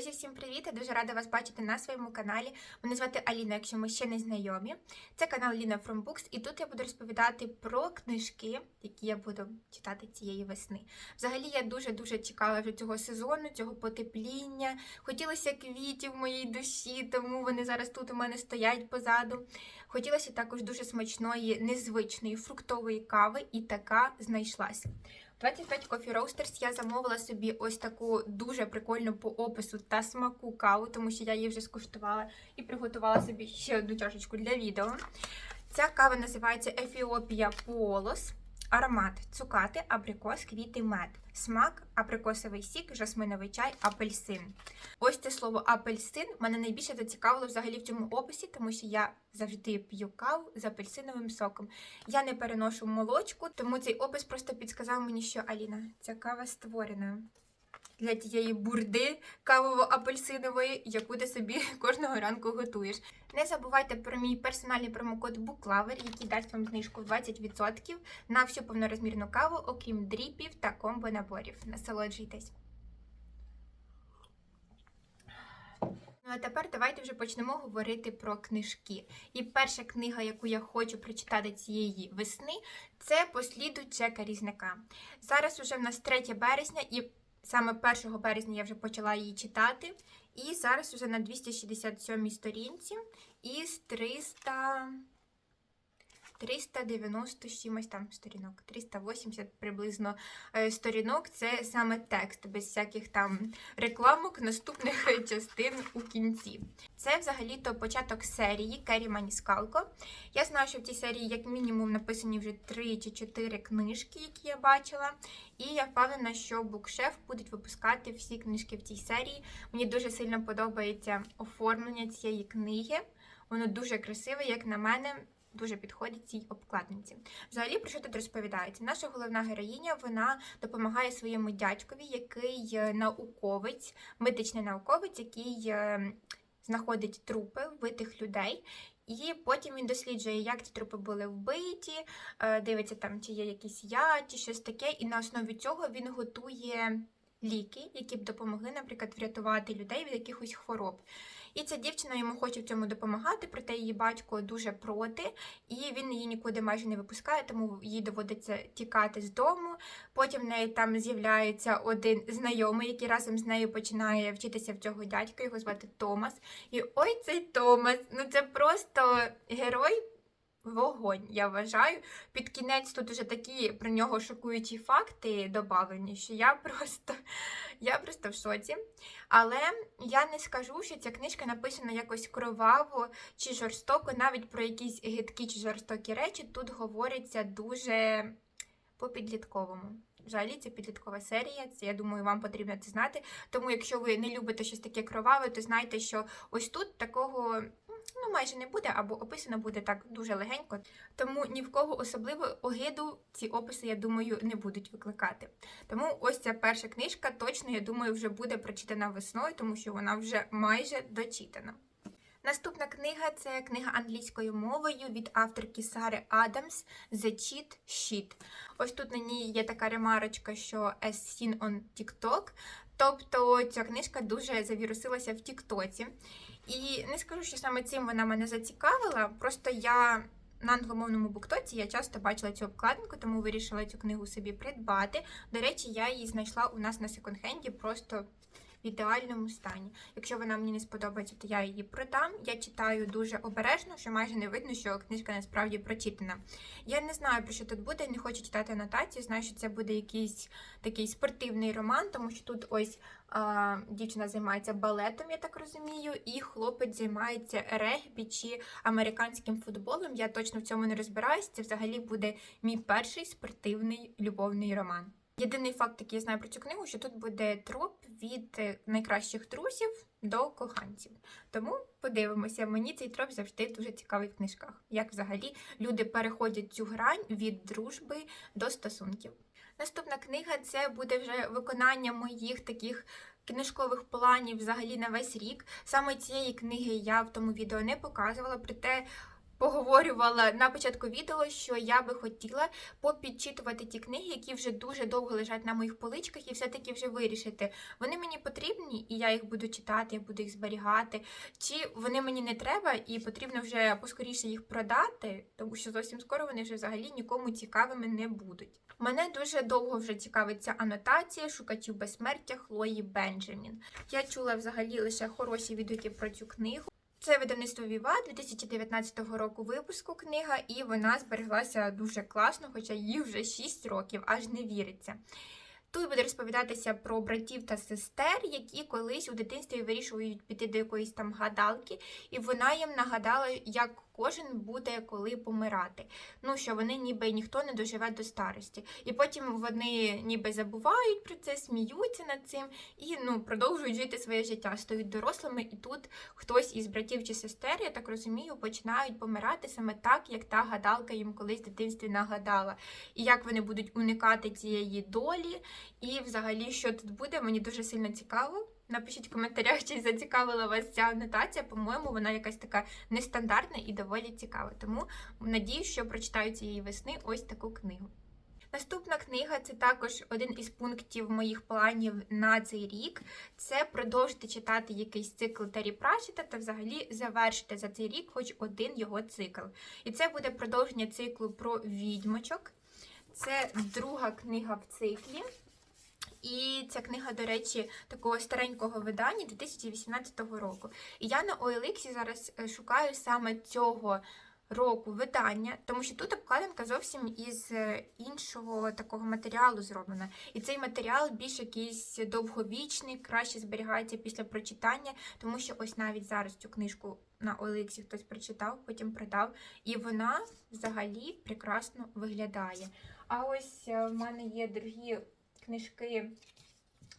Друзі, всім привіт! Я дуже рада вас бачити на своєму каналі. Мене звати Аліна, якщо ми ще не знайомі. Це канал Ліна From Books, і тут я буду розповідати про книжки, які я буду читати цієї весни. Взагалі, я дуже-дуже чекала вже цього сезону, цього потепління. Хотілося квітів моїй душі, тому вони зараз тут у мене стоять позаду. Хотілося також дуже смачної, незвичної фруктової кави, і така знайшлась. 25 Coffee Roasters я замовила собі ось таку дуже прикольну по опису та смаку каву, тому що я її вже скуштувала і приготувала собі ще одну чашечку для відео. Ця кава називається Ефіопія Полос. Аромат цукати, абрикос, квіти, мед. Смак, абрикосовий сік, жасминовий чай, апельсин. Ось це слово апельсин мене найбільше зацікавило взагалі в цьому описі, тому що я завжди п'ю каву з апельсиновим соком. Я не переношу молочку, тому цей опис просто підсказав мені, що Аліна, ця кава створена для тієї бурди кавово-апельсинової, яку ти собі кожного ранку готуєш. Не забувайте про мій персональний промокод BOOKLOVER, який дасть вам знижку 20% на всю повнорозмірну каву, окрім дріпів та комбо-наборів. Насолоджуйтесь! Ну а тепер давайте вже почнемо говорити про книжки. І перша книга, яку я хочу прочитати цієї весни, це Послідуй Джека Різника. Зараз уже в нас 3 березня, і саме 1 березня я вже почала її читати. І зараз уже на 267 сторінці із 300. 390 з чимось там сторінок, 380 приблизно е, сторінок. Це саме текст, без всяких там рекламок наступних частин у кінці. Це взагалі-то початок серії Керрі Маніскалко. Я знаю, що в цій серії, як мінімум, написані вже 3 чи 4 книжки, які я бачила. І я впевнена, що букшеф будуть випускати всі книжки в цій серії. Мені дуже сильно подобається оформлення цієї книги. Воно дуже красиве, як на мене дуже підходить цій обкладинці. Взагалі, про що тут розповідається? Наша головна героїня вона допомагає своєму дядькові, який е, науковець, медичний науковець, який е, знаходить трупи вбитих людей. І потім він досліджує, як ці трупи були вбиті, е, дивиться там, чи є якісь я, чи щось таке, і на основі цього він готує ліки, які б допомогли, наприклад, врятувати людей від якихось хвороб. І ця дівчина йому хоче в цьому допомагати, проте її батько дуже проти, і він її нікуди майже не випускає, тому їй доводиться тікати з дому. Потім в неї там з'являється один знайомий, який разом з нею починає вчитися в цього дядька, його звати Томас. І ой цей Томас! Ну це просто герой. Вогонь, я вважаю. Під кінець тут уже такі про нього шокуючі факти додавлені, що я просто я просто в шоці. Але я не скажу, що ця книжка написана якось кроваво чи жорстоко, навіть про якісь гидкі чи жорстокі речі тут говориться дуже по-підлітковому. Взагалі, це підліткова серія, це я думаю, вам потрібно це знати. Тому, якщо ви не любите щось таке кроваве, то знайте, що ось тут такого ну майже не буде, або описано буде так дуже легенько. Тому ні в кого особливо огиду ці описи, я думаю, не будуть викликати. Тому ось ця перша книжка точно, я думаю, вже буде прочитана весною, тому що вона вже майже дочитана. Наступна книга це книга англійською мовою від авторки Сари Адамс The Cheat Sheet. Ось тут на ній є така ремарочка, що as seen on TikTok. Тобто ця книжка дуже завірусилася в Тіктоці. І не скажу, що саме цим вона мене зацікавила. Просто я на англомовному буктоці я часто бачила цю обкладинку, тому вирішила цю книгу собі придбати. До речі, я її знайшла у нас на секонд-хенді просто в ідеальному стані. Якщо вона мені не сподобається, то я її продам. Я читаю дуже обережно, що майже не видно, що книжка насправді прочитана. Я не знаю, про що тут буде, не хочу читати анотацію. Знаю, що це буде якийсь такий спортивний роман, тому що тут ось а, дівчина займається балетом, я так розумію, і хлопець займається регбі чи американським футболом. Я точно в цьому не розбираюсь. Це взагалі буде мій перший спортивний любовний роман. Єдиний факт, який я знаю про цю книгу, що тут буде троп від е, найкращих друзів до коханців. Тому подивимося, мені цей троп завжди дуже цікавий в книжках. Як взагалі люди переходять цю грань від дружби до стосунків. Наступна книга це буде вже виконання моїх таких книжкових планів взагалі на весь рік. Саме цієї книги я в тому відео не показувала, проте поговорювала на початку відео, що я би хотіла попідчитувати ті книги, які вже дуже довго лежать на моїх поличках, і все-таки вже вирішити, вони мені потрібні, і я їх буду читати, я буду їх зберігати, чи вони мені не треба, і потрібно вже поскоріше їх продати, тому що зовсім скоро вони вже взагалі нікому цікавими не будуть. Мене дуже довго вже цікавить ця анотація шукачів безсмертя Хлої Бенджамін. Я чула взагалі лише хороші відгуки про цю книгу. Це видавництво Віва 2019 року випуску книга, і вона збереглася дуже класно, хоча їй вже 6 років, аж не віриться. Тут буде розповідатися про братів та сестер, які колись у дитинстві вирішують піти до якоїсь там гадалки, і вона їм нагадала, як кожен буде коли помирати. Ну що вони ніби ніхто не доживе до старості. І потім вони ніби забувають про це, сміються над цим і ну продовжують жити своє життя, стають дорослими, і тут хтось із братів чи сестер, я так розумію, починають помирати саме так, як та гадалка їм колись в дитинстві нагадала. І як вони будуть уникати цієї долі, і взагалі, що тут буде, мені дуже сильно цікаво. Напишіть в коментарях, чи зацікавила вас ця анотація. По-моєму, вона якась така нестандартна і доволі цікава. Тому надію, що прочитаю цієї весни ось таку книгу. Наступна книга це також один із пунктів моїх планів на цей рік. Це продовжити читати якийсь цикл Террі Пратчета та взагалі завершити за цей рік хоч один його цикл. І це буде продовження циклу про відьмочок. Це друга книга в циклі. І ця книга, до речі, такого старенького видання 2018 року. І я на OLX зараз е, шукаю саме цього року видання, тому що тут обкладинка зовсім із е, іншого такого матеріалу зроблена. І цей матеріал більш якийсь довговічний, краще зберігається після прочитання, тому що ось навіть зараз цю книжку на OLX хтось прочитав, потім продав, і вона взагалі прекрасно виглядає. А ось е, в мене є другі книжки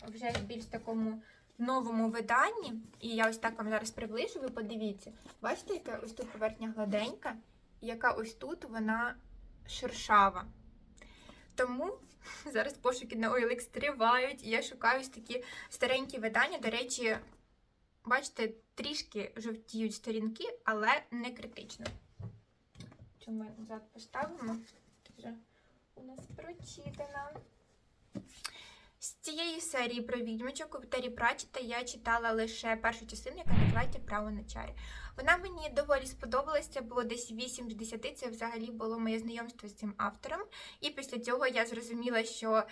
вже в більш такому новому виданні. І я ось так вам зараз приближу, ви подивіться. Бачите, яка ось тут поверхня гладенька, і яка ось тут вона шершава. Тому зараз пошуки на OLX тривають, і я шукаю ось такі старенькі видання. До речі, бачите, трішки жовтіють сторінки, але не критично. Чому ми назад поставимо? Вже у нас прочитана. З цієї серії про відьмочок Тері Прачета я читала лише першу частину, яка називається Право на чарі. Вона мені доволі сподобалася, було десь 8 з 10, це взагалі було моє знайомство з цим автором. І після цього я зрозуміла, що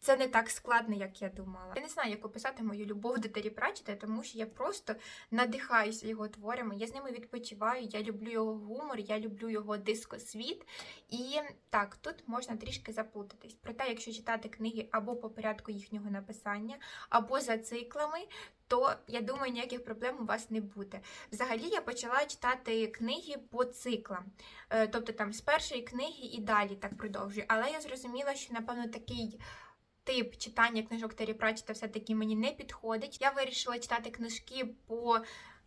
це не так складно, як я думала. Я не знаю, як описати мою любов до Террі Пратчета, тому що я просто надихаюся його творами, я з ними відпочиваю, я люблю його гумор, я люблю його дискосвіт. І так, тут можна трішки заплутатись. Проте, якщо читати книги або по порядку їхнього написання, або за циклами, то я думаю, ніяких проблем у вас не буде. Взагалі, я почала читати книги по циклам, Е, тобто там з першої книги і далі так продовжую. Але я зрозуміла, що напевно такий. Тип читання книжок Террі Пратчета все-таки мені не підходить. Я вирішила читати книжки по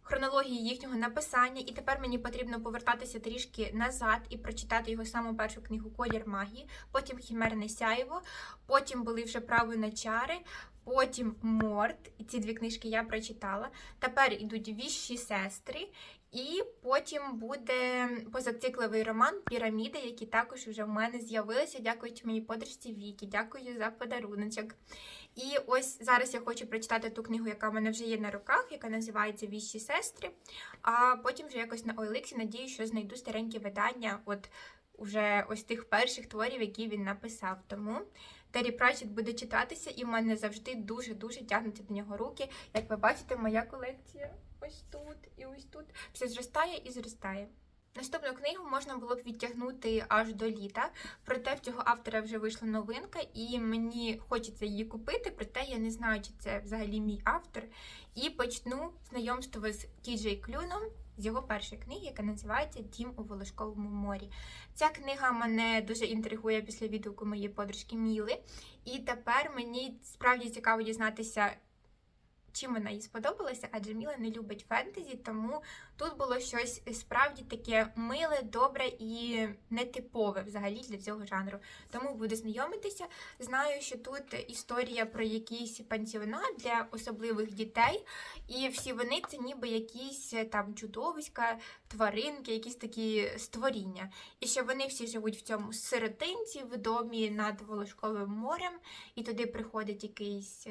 хронології їхнього написання, і тепер мені потрібно повертатися трішки назад і прочитати його саму першу книгу Колір магії, потім Хімерне сяйво, потім були вже право на чари, потім Морт. І ці дві книжки я прочитала. Тепер ідуть віщі сестри. І потім буде позацикловий роман Піраміда, які також вже в мене з'явилися. Дякуючи моїй подружці Вікі. Дякую за подаруночок. І ось зараз я хочу прочитати ту книгу, яка в мене вже є на руках, яка називається Віщі сестри. А потім вже якось на OLX надію, що знайду старенькі видання. От уже ось тих перших творів, які він написав. Тому Террі Пратчет буде читатися, і в мене завжди дуже-дуже тягнуться до нього руки. Як ви бачите, моя колекція ось тут і ось тут все зростає і зростає. Наступну книгу можна було б відтягнути аж до літа, проте в цього автора вже вийшла новинка, і мені хочеться її купити, проте я не знаю, чи це взагалі мій автор. І почну знайомство з Кіджей Клюном з його першої книги, яка називається Дім у Волошковому морі. Ця книга мене дуже інтригує після відгуку моєї подружки Міли. І тепер мені справді цікаво дізнатися. Чим вона їй сподобалася, адже Міла не любить фентезі, тому тут було щось справді таке миле, добре і нетипове взагалі для цього жанру. Тому буду знайомитися. Знаю, що тут історія про якийсь пансіонат для особливих дітей, і всі вони це ніби якісь е, там чудовиська, тваринки, якісь такі створіння. І що вони всі живуть в цьому сиротинці, в домі над Волошковим морем, і туди приходить якийсь.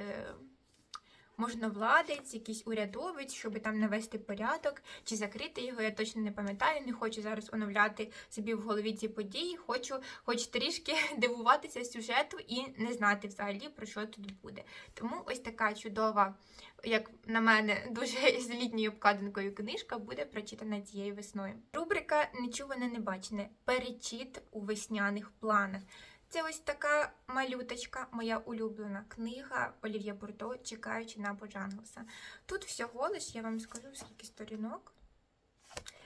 Можновладець, якийсь урядовець, щоб там навести порядок чи закрити його. Я точно не пам'ятаю. Не хочу зараз оновляти собі в голові ці події. Хочу, хоч трішки дивуватися сюжету і не знати взагалі про що тут буде. Тому ось така чудова, як на мене, дуже з літньою обкладинкою книжка буде прочитана цією весною. Рубрика Нечуване небачене. Перечіт у весняних планах. Це ось така малюточка, моя улюблена книга Олів'є Бурдо, чекаючи на Боджанглса. Тут всього лиш, я вам скажу, скільки сторінок.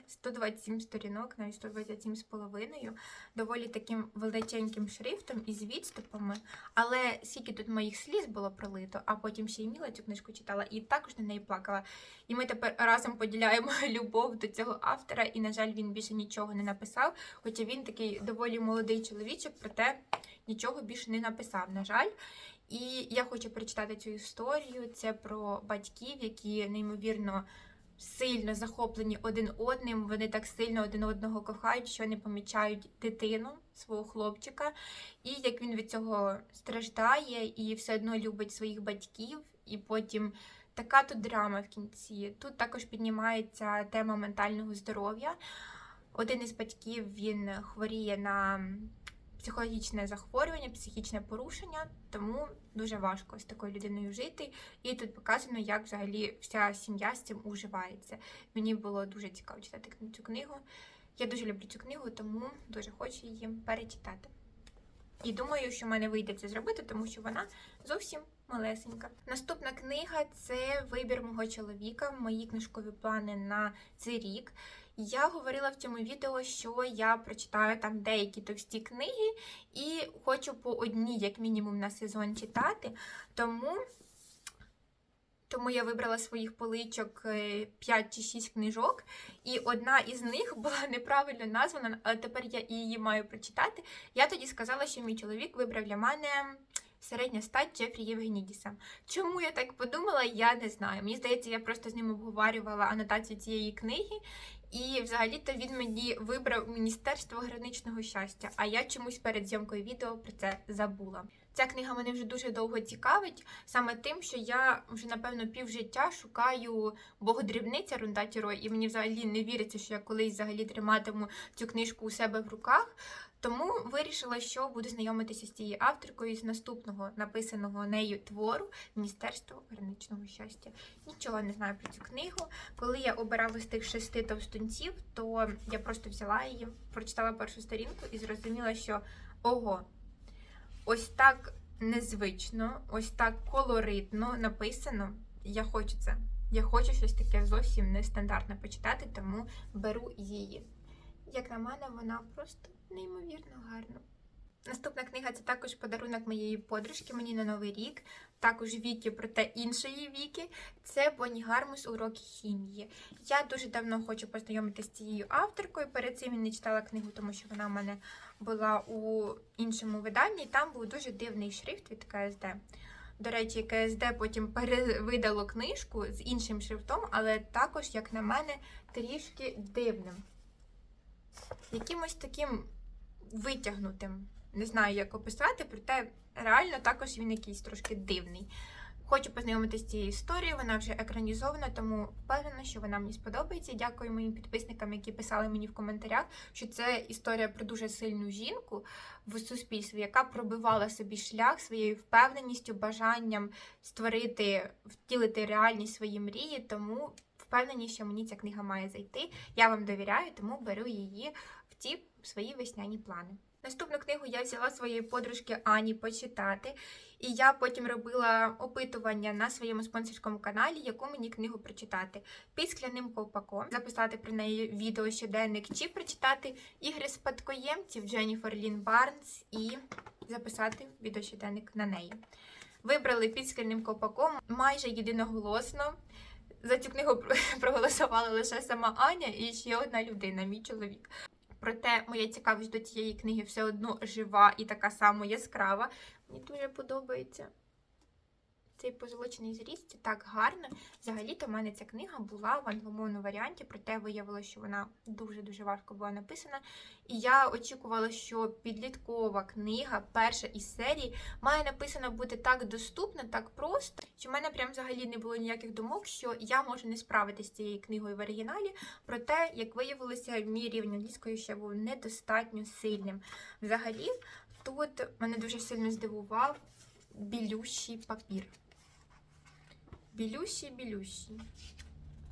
127 сторінок, навіть 127 з половиною, доволі таким величеньким шрифтом і з відступами. Але скільки тут моїх сліз було пролито, а потім ще й Міла цю книжку читала і також на неї плакала. І ми тепер разом поділяємо любов до цього автора, і, на жаль, він більше нічого не написав. Хоча він такий доволі молодий чоловічок, проте нічого більше не написав, на жаль. І я хочу прочитати цю історію. Це про батьків, які неймовірно сильно захоплені один одним. Вони так сильно один одного кохають, що не помічають дитину свого хлопчика. І як він від цього страждає і все одно любить своїх батьків, і потім. Така тут драма в кінці. Тут також піднімається тема ментального здоров'я. Один із батьків він хворіє на психологічне захворювання, психічне порушення, тому дуже важко з такою людиною жити. І тут показано, як взагалі вся сім'я з цим уживається. Мені було дуже цікаво читати цю книгу. Я дуже люблю цю книгу, тому дуже хочу її перечитати. І думаю, що в мене вийде це зробити, тому що вона зовсім малесенька. Наступна книга це вибір мого чоловіка, мої книжкові плани на цей рік. Я говорила в цьому відео, що я прочитаю там деякі товсті книги і хочу по одній, як мінімум, на сезон читати. Тому тому я вибрала своїх поличок 5 чи 6 книжок, і одна із них була неправильно названа, але тепер я її маю прочитати. Я тоді сказала, що мій чоловік вибрав для мене середня стать Джефрі Євгенідіса. Чому я так подумала, я не знаю. Мені здається, я просто з ним обговорювала анотацію цієї книги, і взагалі-то він мені вибрав Міністерство граничного щастя, а я чомусь перед зйомкою відео про це забула. Ця книга мене вже дуже довго цікавить, саме тим, що я вже, напевно, півжиття шукаю богодрібниця рундатіро, і мені взагалі не віриться, що я колись взагалі триматиму цю книжку у себе в руках. Тому вирішила, що буду знайомитися з цією авторкою з наступного написаного нею твору Міністерство граничного щастя. Нічого не знаю про цю книгу. Коли я обирала з тих шести товстунців, то я просто взяла її, прочитала першу сторінку і зрозуміла, що ого, ось так незвично, ось так колоритно написано. Я хочу це. Я хочу щось таке зовсім нестандартне почитати, тому беру її. Як на мене, вона просто неймовірно гарна. Наступна книга це також подарунок моєї подружки мені на Новий рік, також Віки, проте іншої Віки. Це Бонні Гармус уроки хімії. Я дуже давно хочу познайомитися з цією авторкою. Перед цим я не читала книгу, тому що вона в мене була у іншому виданні, і там був дуже дивний шрифт від КСД. До речі, КСД потім перевидало книжку з іншим шрифтом, але також, як на мене, трішки дивним. Якимось таким витягнутим. Не знаю, як описати, проте реально також він якийсь трошки дивний. Хочу познайомитися з цією історією, вона вже екранізована, тому впевнена, що вона мені сподобається. Дякую моїм підписникам, які писали мені в коментарях, що це історія про дуже сильну жінку в суспільстві, яка пробивала собі шлях своєю впевненістю, бажанням створити, втілити реальність свої мрії. Тому впевнені, що мені ця книга має зайти. Я вам довіряю, тому беру її ті свої весняні плани. Наступну книгу я взяла своєї подружки Ані почитати, і я потім робила опитування на своєму спонсорському каналі, яку мені книгу прочитати під скляним ковпаком, записати про неї відео щоденник, чи прочитати ігри спадкоємців Дженніфер Лін Барнс і записати відео щоденник на неї. вибрали під скільним копаком майже єдиноголосно. За цю книгу проголосувала лише сама Аня і ще одна людина, мій чоловік. Проте моя цікавість до цієї книги все одно жива і така само яскрава. Мені дуже подобається цей позолочений зріз, це так гарно. Взагалі-то в мене ця книга була в англомовному варіанті, проте виявилося, що вона дуже-дуже важко була написана. І я очікувала, що підліткова книга, перша із серії, має написано бути так доступно, так просто, що в мене прям взагалі не було ніяких думок, що я можу не справитися з цією книгою в оригіналі. Проте, як виявилося, мій рівень англійської ще був недостатньо сильним. Взагалі, тут мене дуже сильно здивував білющий папір. Білющий.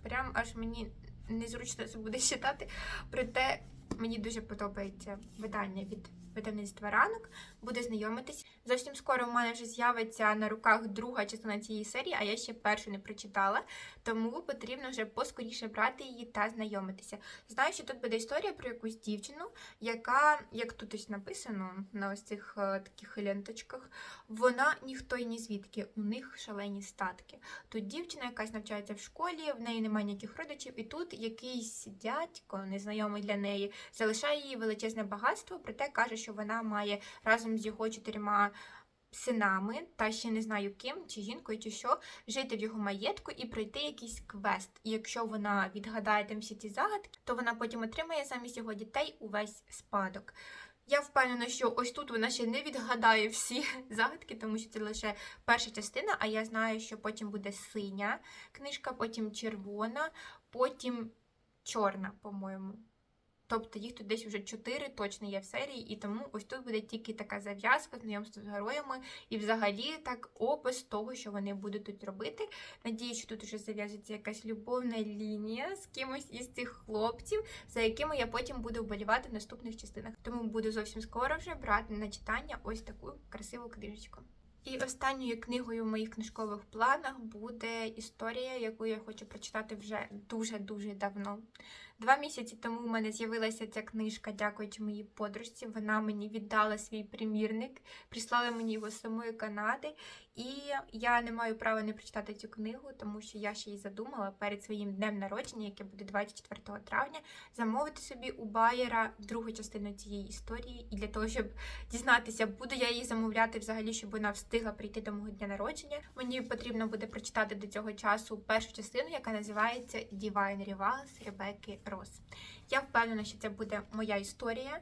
Прям аж мені незручно це буде читати. Проте мені дуже подобається видання від видавництва ранок. Буде знайомитись. Зовсім скоро в мене вже з'явиться на руках друга частина цієї серії, а я ще першу не прочитала. Тому потрібно вже поскоріше брати її та знайомитися. Знаю, що тут буде історія про якусь дівчину, яка, як тут ось написано на ось цих е, таких ленточках, вона ніхто й ні звідки, у них шалені статки. Тут дівчина якась навчається в школі, в неї немає ніяких родичів, і тут якийсь дядько, незнайомий для неї, залишає їй величезне багатство, проте каже, що вона має разом з його чотирма синами, та ще не знаю ким, чи жінкою, чи що, жити в його маєтку і пройти якийсь квест. І якщо вона відгадає там всі ці загадки, то вона потім отримає замість його дітей увесь спадок. Я впевнена, що ось тут вона ще не відгадає всі загадки, тому що це лише перша частина, а я знаю, що потім буде синя книжка, потім червона, потім чорна, по-моєму. Тобто їх тут десь вже чотири точно є в серії, і тому ось тут буде тільки така зав'язка, знайомство з героями, і взагалі так опис того, що вони будуть тут робити. Надію, що тут вже зав'яжеться якась любовна лінія з кимось із цих хлопців, за якими я потім буду вболівати в наступних частинах. Тому буду зовсім скоро вже брати на читання ось таку красиву книжечку. І останньою книгою в моїх книжкових планах буде історія, яку я хочу прочитати вже дуже-дуже давно. Два місяці тому в мене з'явилася ця книжка, дякуючи моїй подружці. Вона мені віддала свій примірник, прислала мені його з самої Канади. І я не маю права не прочитати цю книгу, тому що я ще її задумала перед своїм днем народження, яке буде 24 травня, замовити собі у Байера другу частину цієї історії. І для того, щоб дізнатися, буду я її замовляти взагалі, щоб вона встигла прийти до мого дня народження. Мені потрібно буде прочитати до цього часу першу частину, яка називається Divine Rivals Ребекки Рос. Я впевнена, що це буде моя історія.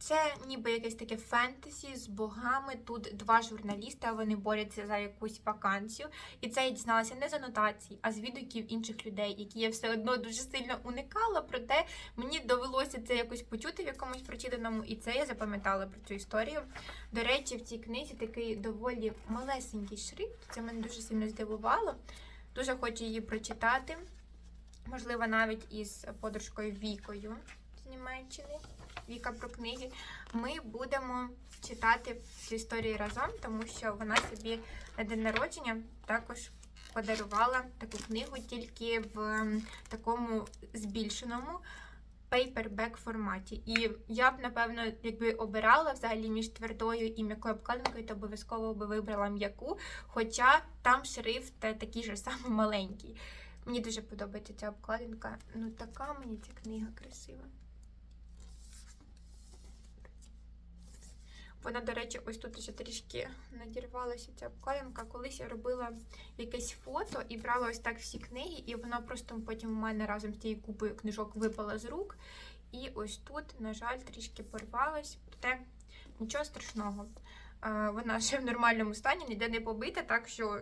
Це ніби якесь таке фентезі з богами. Тут два журналіста, вони борються за якусь вакансію. І це я дізналася не з анотацій, а з відгуків інших людей, які я все одно дуже сильно уникала. Проте мені довелося це якось почути в якомусь прочитаному, і це я запам'ятала про цю історію. До речі, в цій книзі такий доволі малесенький шрифт. Це мене дуже сильно здивувало. Дуже хочу її прочитати. Можливо, навіть із подружкою Вікою з Німеччини. Віка про книги. Ми будемо читати цю історію разом, тому що вона собі на день народження також подарувала таку книгу тільки в такому збільшеному пейпербек форматі. І я б, напевно, якби обирала взагалі між твердою і м'якою обкладинкою, то обов'язково би вибрала м'яку, хоча там шрифт такий же самий маленький. Мені дуже подобається ця обкладинка. Ну така мені ця книга красива. Вона, до речі, ось тут ще трішки надірвалася ця обкладинка. Колись я робила якесь фото і брала ось так всі книги, і вона просто потім у мене разом з цією купою книжок випала з рук. І ось тут, на жаль, трішки порвалась. Проте нічого страшного. Е, Вона ще в нормальному стані, ніде не побита, так що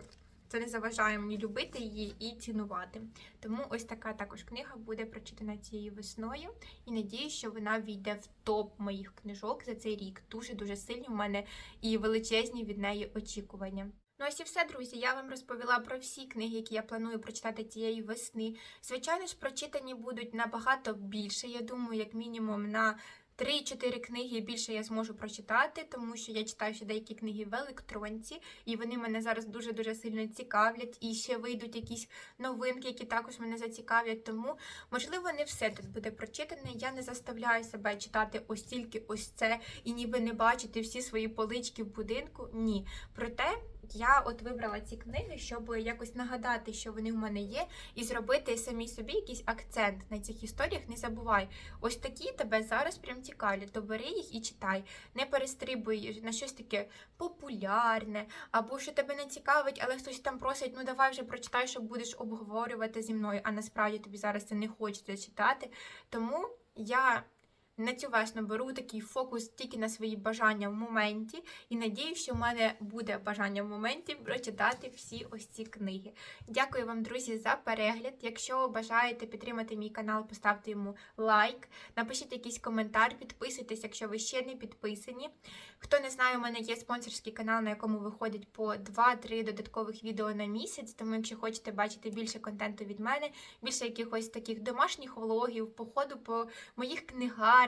це не заважає мені любити її і цінувати. Тому ось така також книга буде прочитана цією весною. І надію, що вона війде в топ моїх книжок за цей рік. Дуже-дуже сильні в мене і величезні від неї очікування. Ну ось і все, друзі. Я вам розповіла про всі книги, які я планую прочитати цієї весни. Звичайно ж, прочитані будуть набагато більше. Я думаю, як мінімум на 3-4 книги більше я зможу прочитати, тому що я читаю ще деякі книги в електронці, і вони мене зараз дуже-дуже сильно цікавлять. І ще вийдуть якісь новинки, які також мене зацікавлять. Тому, можливо, не все тут буде прочитане. Я не заставляю себе читати ось тільки ось це і ніби не бачити всі свої полички в будинку. Ні. Проте Я от вибрала ці книги, щоб якось нагадати, що вони в мене є, і зробити самі собі якийсь акцент на цих історіях. Не забувай, ось такі тебе зараз прям цікавлять, то бери їх і читай. Не перестрибуй на щось таке популярне, або що тебе не цікавить, але хтось там просить, ну давай вже прочитай, що будеш обговорювати зі мною, а насправді тобі зараз це не хочеться читати. Тому я на цю весну беру такий фокус тільки на свої бажання в моменті, і надію, що в мене буде бажання в моменті прочитати всі ось ці книги. Дякую вам, друзі, за перегляд. Якщо бажаєте підтримати мій канал, поставте йому лайк, напишіть якийсь коментар, підписуйтесь, якщо ви ще не підписані. Хто не знає, у мене є спонсорський канал, на якому виходить по 2-3 додаткових відео на місяць. Тому, якщо хочете бачити більше контенту від мене, більше якихось таких домашніх влогів, походу по моїх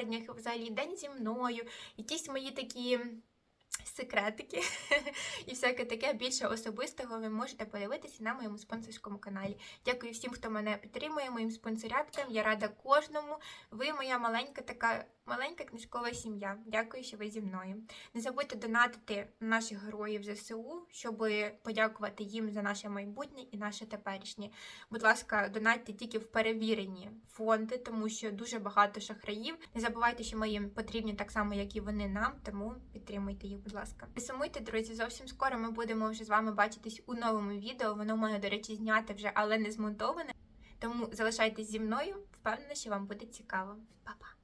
книгарнях, взагалі день зі мною, якісь мої такі. Секретики і всяке таке більше особистого ви можете подивитися на моєму спонсорському каналі. Дякую всім, хто мене підтримує, моїм спонсоряткам. Я рада кожному. Ви моя маленька така маленька книжкова сім'я. Дякую, що ви зі мною. Не забудьте донатити наших героїв ЗСУ, щоб подякувати їм за наше майбутнє і наше теперішнє. Будь ласка, донатьте тільки в перевірені фонди, тому що дуже багато шахраїв. Не забувайте, що ми їм потрібні так само, як і вони нам, тому підтримуйте їх, будь ласка. Не сумуйте, друзі, зовсім скоро ми будемо вже з вами бачитись у новому відео. Воно в мене, до речі, зняте вже, але не змонтоване. Тому залишайтесь зі мною. Впевнена, що вам буде цікаво. Па-па!